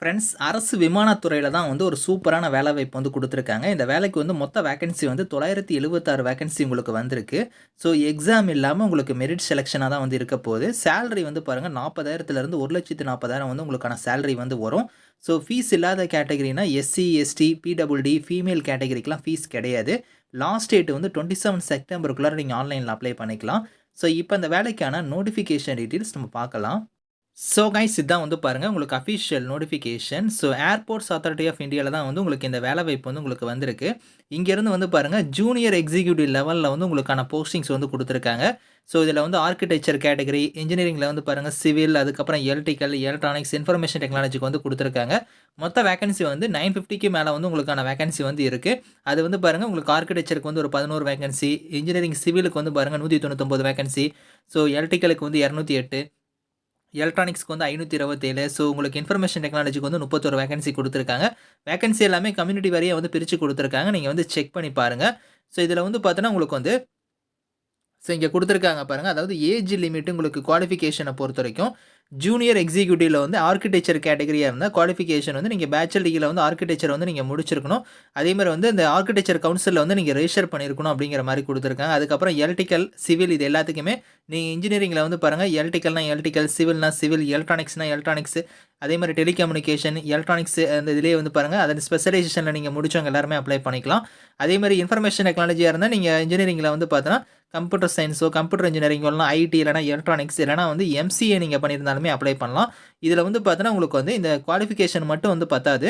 Friends அரசு விமானத்துறையில் தான் வந்து ஒரு சூப்பரான வேலை வாய்ப்பு வந்து கொடுத்துருக்காங்க. இந்த வேலைக்கு வந்து மொத்த வேகன்சி வந்து தொள்ளாயிரத்தி எழுபத்தாறு வேகன்சி உங்களுக்கு வந்திருக்கு. ஸோ எக்ஸாம் இல்லாமல் உங்களுக்கு மெரிட் செலெக்ஷனாக தான் வந்து இருக்க போகுது. சேலரி வந்து பாருங்கள் நாற்பதாயிரத்துலேருந்து ஒரு லட்சத்து நாற்பதாயிரம் வந்து உங்களுக்கான சேலரி வந்து வரும். ஸோ ஃபீஸ் இல்லாத கேட்டகரினா எஸ்சி எஸ்டி பிடபிள்டி ஃபீமேல் கேட்டகரிக்கெலாம் ஃபீஸ் கிடையாது. லாஸ்ட் டேட் வந்து டுவெண்ட்டி செவன் செப்டம்பருக்குள்ளார நீங்கள் ஆன்லைனில் அப்ளை பண்ணிக்கலாம். ஸோ இப்போ இந்த வேலைக்கான நோட்டிஃபிகேஷன் டீட்டெயில்ஸ் நம்ம பார்க்கலாம். ஸோ கைஸ் இதான் வந்து பாருங்கள் உங்களுக்கு official notification so airports authority of இந்தியாவில் தான் வந்து உங்களுக்கு இந்த வேலை வாய்ப்பு வந்து உங்களுக்கு வந்திருக்கு. இங்கேருந்து வந்து பாருங்கள் ஜூனியர் எக்ஸிக்யூட்டிவ் லெவலில் வந்து உங்களுக்கான போஸ்டிங்ஸ் வந்து கொடுத்துருக்காங்க. ஸோ இதில் வந்து ஆர்கிடெக்சர் கேட்டகரி இன்ஜினியரிங்கில் வந்து பாருங்கள் சிவில் அதுக்கப்புறம் எலக்ட்ரிக்கல் எலக்ட்ரானிக்ஸ் இன்ஃபர்மேஷன் டெக்னாலஜிக்கு வந்து கொடுத்துருக்காங்க. மொத்த வேகன்சி வந்து நைன் ஃபிஃப்டிக்கு மேலே வந்து உங்களுக்கான வேகன்சி வந்து இருக்குது அது வந்து பாருங்கள் உங்களுக்கு ஆர்கிடெக்சருக்கு வந்து ஒரு பதினோரு வேகன்சி இன்ஜினியரிங் சிவிலுக்கு வந்து பாருங்கள் நூற்றி தொண்ணூத்தொம்பது வேகன்சி ஸோ எலக்ட்ரிக்கலுக்கு வந்து இரநூத்தி எட்டு. எலக்ட்ரானிக்ஸ்க்கு வந்து ஐநூற்றி இருபத்தேழு. ஸோ உங்களுக்கு இன்ஃபர்மேஷன் டெக்னாலஜிக்கு வந்து முப்பத்தொரு வேகன்சி கொடுத்துருக்காங்க. வேகன்சி எல்லாமே கம்யூனிட்டி வரையே வந்து பிரித்து கொடுத்துருக்காங்க. நீங்கள் வந்து செக் பண்ணி பாருங்கள் ஸோ இதில் வந்து பார்த்தோன்னா உங்களுக்கு வந்து ஸோ இங்கே கொடுத்துருக்காங்க பாருங்கள் அதாவது ஏஜ் லிமிட் உங்களுக்கு குவாலிஃபிகேஷனை பொறுத்த வரைக்கும் ஜூனியர் எக்ஸிக்யூட்டிவில் வந்து ஆர்கிடெக்சர் கேட்டகரியாக இருந்தால் குவாலிஃபிகேஷன் வந்து நீங்கள் பேச்சுலர் டிகிரியில் வந்து ஆர்கிடெக்சர் வந்து நீங்கள் முடிச்சிருக்கணும். அதே மாதிரி வந்து இந்த ஆர்கிடெக்சர் கவுன்சிலில் வந்து நீங்கள் ரெஜிஸ்டர் பண்ணியிருக்கணும் அப்படிங்கிற மாதிரி கொடுத்துருக்காங்க. அதுக்கப்புறம் எலக்ட்ரிக்கல் சிவில் இது எல்லாத்துக்குமே நீங்கள் இன்ஜினியரிங்கில் வந்து பாருங்கள் எலக்ட்ரிக்கல்னா எலக்ட்ரிக்கல் சிவில்னா சிவில் எலக்ட்ரானிக்ஸ்னா எலக்ட்ரானிக்ஸ் அதே மாதிரி டெலிகம்யூனிகேஷன் எலக்ட்ரானிக்ஸ் அந்த இதிலே வந்து பாருங்கள் அதன் ஸ்பெஷலைசேஷனில் நீங்கள் முடிச்சவங்க எல்லாருமே அப்ளை பண்ணிக்கலாம். அதே மாதிரி இன்ஃபர்மேஷன் டெக்னாலஜியாக இருந்தால் நீங்கள் இன்ஜினியரிங்கில் வந்து பார்த்தோன்னா கம்ப்யூட்டர் சயின்ஸோ கம்ப்யூட்டர் இன்ஜினியரிங் இல்லைனா ஐடி இல்லைனா எலக்ட்ரானிக்ஸ் இல்லைனா வந்து எம்சிஏ நீங்கள் பண்ணியிருந்தாலுமே அப்ளை பண்ணலாம். இதில் வந்து பார்த்தோன்னா உங்களுக்கு வந்து இந்த குவாலிஃபிகேஷன் மட்டும் வந்து பத்தாது.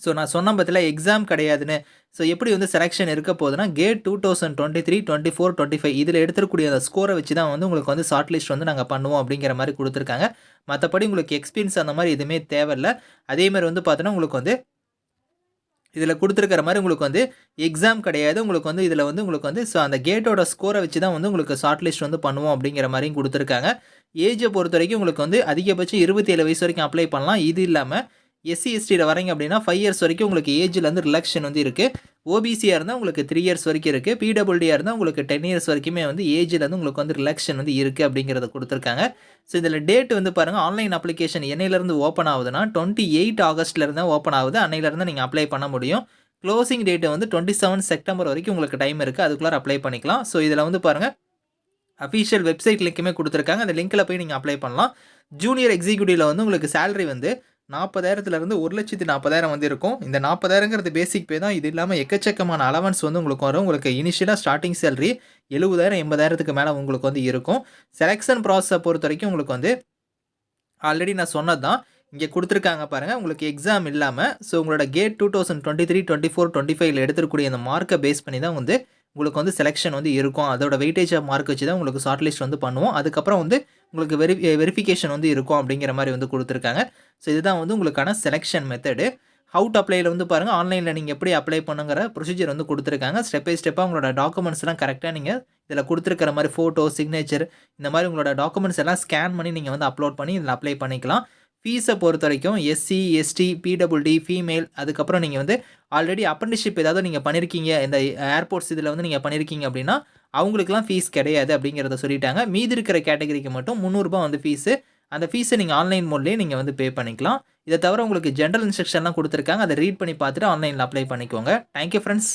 ஸோ நான் சொன்ன பற்றில எக்ஸாம் கிடையாதுன்னு. ஸோ எப்படி வந்து செலெக்ஷன் இருக்க போகுதுன்னா GATE two thousand twenty three twenty four twenty five இதில் எடுத்துக்கூடிய அந்த ஸ்கோரை வச்சு தான் வந்து உங்களுக்கு வந்து ஷார்ட் லிஸ்ட் வந்து நாங்கள் பண்ணுவோம் அப்படிங்கிற மாதிரி கொடுத்துருக்காங்க. மற்றபடி உங்களுக்கு எக்ஸ்பீரியன்ஸ் அந்த மாதிரி எதுவுமே தேவையில்லை. அதேமாதிரி வந்து பார்த்தோன்னா உங்களுக்கு வந்து இதில் கொடுத்துருக்கிற மாதிரி உங்களுக்கு வந்து எக்ஸாம் கிடையாது. உங்களுக்கு வந்து இதில் வந்து உங்களுக்கு வந்து ஸோ அந்த கேட்டோட ஸ்கோரை வச்சு தான் வந்து உங்களுக்கு ஷார்ட் லிஸ்ட் வந்து பண்ணுவோம் அப்படிங்கிற மாதிரியும் கொடுத்துருக்காங்க. ஏஜை பொறுத்த வரைக்கும் உங்களுக்கு வந்து அதிகபட்சம் இருபத்தி ஏழு வயசு வரைக்கும் அப்ளை பண்ணலாம். இது இல்லாமல் எஸ்சி எஸ்டியில் வரீங்க அப்படின்னா ஃபைவ் இயர்ஸ் வரைக்கும் உங்களுக்கு ஏஜில் வந்து ரிலாக்ஷன் வந்து இருக்குது ஓபிசியாக இருந்தால் உங்களுக்கு த்ரீ இயர்ஸ் வரைக்கும் இருக்குது பிடபிள்டியாக இருந்தால் உங்களுக்கு டென் இயர்ஸ் வரைக்குமே வந்து ஏஜில் வந்து உங்களுக்கு வந்து ரிலாக்ஷன் வந்து இருக்குது அப்படிங்கிறத கொடுத்துருக்காங்க. ஸோ இதில் டேட் வந்து பாருங்கள் ஆன்லைன் அப்ளிகேஷன் என்னையிலேருந்து ஓப்பன் ஆகுதுன்னா டுவெண்ட்டி எயிட் ஆகஸ்ட்லேருந்து தான் ஓப்பன் ஆகுது. அன்னையிலேருந்து நீங்கள் அப்ளை பண்ண முடியும். க்ளோசிங் டேட்டு வந்து டுவெண்ட்டி செவன் செப்டம்பர் வரைக்கும் உங்களுக்கு டைம் இருக்குது அதுக்குள்ளே அப்ளை பண்ணிக்கலாம். ஸோ இதில் வந்து பாருங்கள் அஃபீஷியல் வெப்சைட் லிங்க்குமே கொடுத்துருக்காங்க. அந்த லிங்க்கில் போய் நீங்கள் அப்ளை பண்ணலாம். ஜூனியர் எக்ஸிக்யூட்டிவில் வந்து உங்களுக்கு சேலரி வந்து நாற்பதாயிரத்துலேருந்து ஒரு லட்சத்து நாற்பதாயிரம் வந்து இருக்கும் இந்த நாற்பதாயிரங்கிறது பேசிக் பே தான். இது இல்லாமல் எக்கச்சக்கமான அலவன்ஸ் வந்து உங்களுக்கு வரும். உங்களுக்கு இனிஷியலாக ஸ்டார்டிங் சேலரி எழுபதாயிரம் எண்பதாயிரத்துக்கு மேலே உங்களுக்கு வந்து இருக்கும். செலெக்ஷன் ப்ராசஸை பொறுத்த வரைக்கும் உங்களுக்கு வந்து ஆல்ரெடி நான் சொன்னது தான். இங்கே கொடுத்துருக்காங்க பாருங்கள் உங்களுக்கு எக்ஸாம் இல்லாமல் ஸோ உங்களோட GATE two thousand twenty three twenty four twenty ஃபைவ்ல எடுத்துக்கூடிய அந்த மார்க்கை பேஸ் பண்ணி தான் வந்து உங்களுக்கு வந்து செலெக்ஷன் வந்து இருக்கும். அதோட வெயிட்டேஜ் மார்க் வச்சு தான் உங்களுக்கு ஷார்ட் லிஸ்ட் வந்து பண்ணுவோம். அதுக்கப்புறம் வந்து உங்களுக்கு வெரி வெரிஃபிகேஷன் eh, வந்து இருக்கும் அப்படிங்கிற மாதிரி வந்து கொடுத்துருக்காங்க. ஸோ இதுதான் வந்து உங்களுக்கான செலெக்ஷன் மெத்தடு அவுட் அப்ளைல வந்து பாருங்கள் ஆன்லைனில் நீங்கள் எப்படி அப்ளை பண்ணுங்கிற ப்ரொசீஜர் வந்து கொடுத்துருக்காங்க. ஸ்டெப் பை ஸ்டெப்பாக உங்களோட டாக்குமெண்ட்ஸ்லாம் கரெக்டாக நீங்கள் இதில் கொடுத்துருக்கிற மாதிரி ஃபோட்டோ சிக்னேச்சர் இந்த மாதிரி உங்களோட டாக்குமெண்ட்ஸ் எல்லாம் ஸ்கேன் பண்ணி நீங்கள் வந்து அப்லோட் பண்ணி இதில் அப்ளை பண்ணிக்கலாம். ஃபீஸை பொறுத்த வரைக்கும் எஸ்சி எஸ்டி பிடபிள்டி ஃபீமேல் அதுக்கப்புறம் நீங்கள் வந்து ஆல்ரெடி அப்ரண்டிஷிப் ஏதாவது நீங்கள் பண்ணியிருக்கீங்க இந்த ஏர்போர்ட்ஸ் இதில் வந்து நீங்கள் பண்ணியிருக்கீங்க அப்படின்னா அவங்களுக்குலாம் ஃபீஸ் கிடையாது அப்படிங்கிறத சொல்லிட்டாங்க. மீதி இருக்கிற கேட்டகரிக்கு மட்டும் முந்நூறுரூபா வந்து ஃபீஸு அந்த ஃபீஸை நீங்கள் ஆன்லைன் மோட்லேயே நீங்கள் வந்து பே பண்ணிக்கலாம். இதை தவிர உங்களுக்கு ஜென்ரல் இன்ஸ்ட்ரக்ஷன்லாம் கொடுத்துருக்காங்க. அதை ரீட் பண்ணி பார்த்துட்டு ஆன்லைனில் அப்ளை பண்ணிக்கோங்க. Thank you friends